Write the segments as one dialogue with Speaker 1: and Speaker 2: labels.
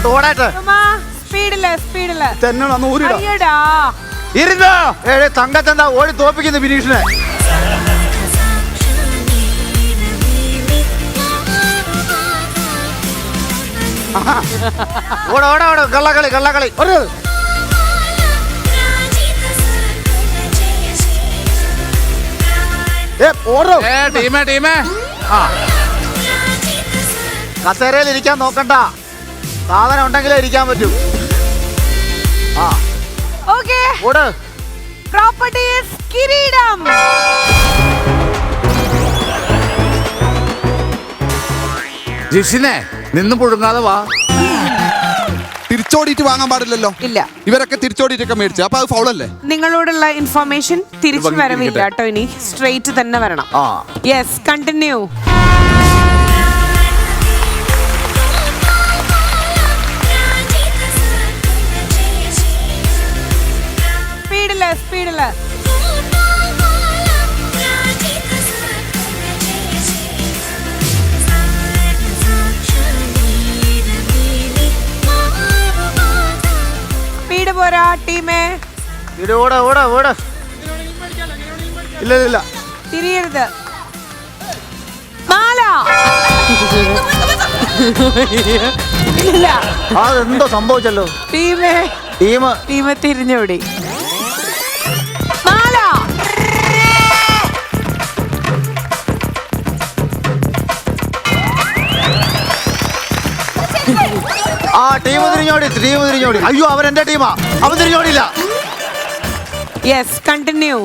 Speaker 1: അങ്ങോട്ട് ഓടായിട്ട്.
Speaker 2: സ്പീഡിൽ സ്പീഡിൽ
Speaker 3: തന്നെ ഒന്ന് ഊരിടാം
Speaker 2: അയ്യടാ.
Speaker 1: ഇരുന്നോ? ഏഴ് തങ്കച്ചന്താ ഓടി തോപ്പിക്കുന്നു ബിനീഷിനെ ഓട ഓട ഓട. കള്ളക്കളി കള്ളക്കളി.
Speaker 3: ഒരു.
Speaker 1: കസേരയിൽ ഇരിക്കാൻ നോക്കണ്ട. സാധനം ഉണ്ടെങ്കിലേ ഇരിക്കാൻ പറ്റൂ. ആ.
Speaker 2: ഓക്കെ.
Speaker 1: ഓട്.
Speaker 2: പ്രോപ്പർട്ടീസ് കിരീടം.
Speaker 4: ജിഷിനെ നിന്ന് പുഴുങ്ങാതെ വാ.
Speaker 3: തിരിച്ചോടിയിട്ട് വാങ്ങാൻ പാടില്ലല്ലോ.
Speaker 2: ഇല്ല.
Speaker 3: ഇവരൊക്കെ തിരിച്ചോടിയിട്ടൊക്കെ മേടിച്ചു. അപ്പൊ അത് ഫൗളല്ലേ?
Speaker 2: നിങ്ങളോടുള്ള ഇൻഫർമേഷൻ തിരിച്ചു വരവില്ല കേട്ടോ ഇനി. സ്ട്രെയിറ്റ് തന്നെ വരണം.
Speaker 1: ആ.
Speaker 2: യെസ് കണ്ടിന്യൂ സ്പീഡിൽ സ്പീഡ് പോരാ ടീമേ.
Speaker 1: ഇത് ഓട ഓട ഓട.
Speaker 3: ഇല്ല ഇല്ല, ഇല്ല.
Speaker 2: തിരിയരുത്. മാല. ഇല്ല.
Speaker 1: അതെന്തോ സംഭവിച്ചല്ലോ?
Speaker 2: ടീമേ.
Speaker 1: ടീം
Speaker 2: ടീമെ തിരിഞ്ഞോടി.
Speaker 1: ആ ടീം തിരിഞ്ഞോടി ടീം തിരിഞ്ഞോടി. അയ്യോ അവൻ എന്റെ ടീമാ. അവൻ തിരിഞ്ഞോടില്ല
Speaker 2: യെസ് കണ്ടിന്യൂ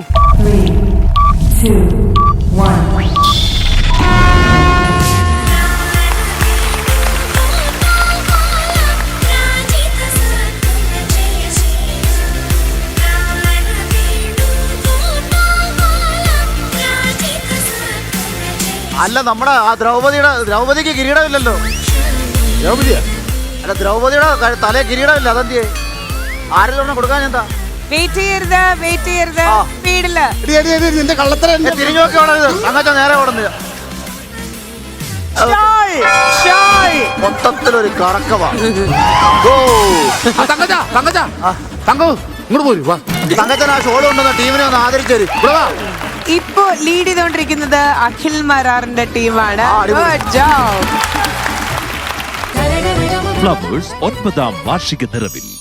Speaker 1: അല്ല നമ്മുടെ ആ ദ്രൗപതിയുടെ ദ്രൗപതിക്ക് കിരീടമില്ലല്ലോ.
Speaker 3: ദ്രൗപതിയാ?
Speaker 1: അല്ല ദ്രൗപതിയുടെ ക- തലേ കിരീടമില്ല അതെന്തിയെ? ആരെല്ലാം കൊടുക്കാൻ എന്താ?
Speaker 2: വെയിറ്റ് ചെയ്യരുത് വെയിറ്റ് ചെയ്യരുത്.
Speaker 1: ആ.
Speaker 2: സ്പീഡിൽ
Speaker 3: എടി, എടി, എടി, നിന്റെ കള്ളത്തരം
Speaker 1: ഏ, തിരിഞ്ഞു നോക്കി ഓടരുത് അങ്ങച്ച നേരെ ഓടുന്നില്ല മൊത്തത്തിലൊരു
Speaker 4: ആ, തങ്കച്ച തങ്കച്ച. തങ്കു ഇങ്ങോട്ട് പോരു വാ.
Speaker 1: തങ്കച്ചൻ ആ ഷോൾ കൊണ്ടുവന്ന ടീമിനെ ഒന്ന് ആദരിച്ചേര്
Speaker 4: ഇവിടെ വാ.
Speaker 2: ഇപ്പോ ലീഡ് ചെയ്തോണ്ടിരിക്കുന്നത് അഖിൽ മരാറിന്റെ ടീമാണ്
Speaker 1: ആ, അടിപൊളി.
Speaker 2: Good job.
Speaker 5: ഫ്ലവേഴ്സ് ഒൻപതാം വാർഷിക നിറവിൽ.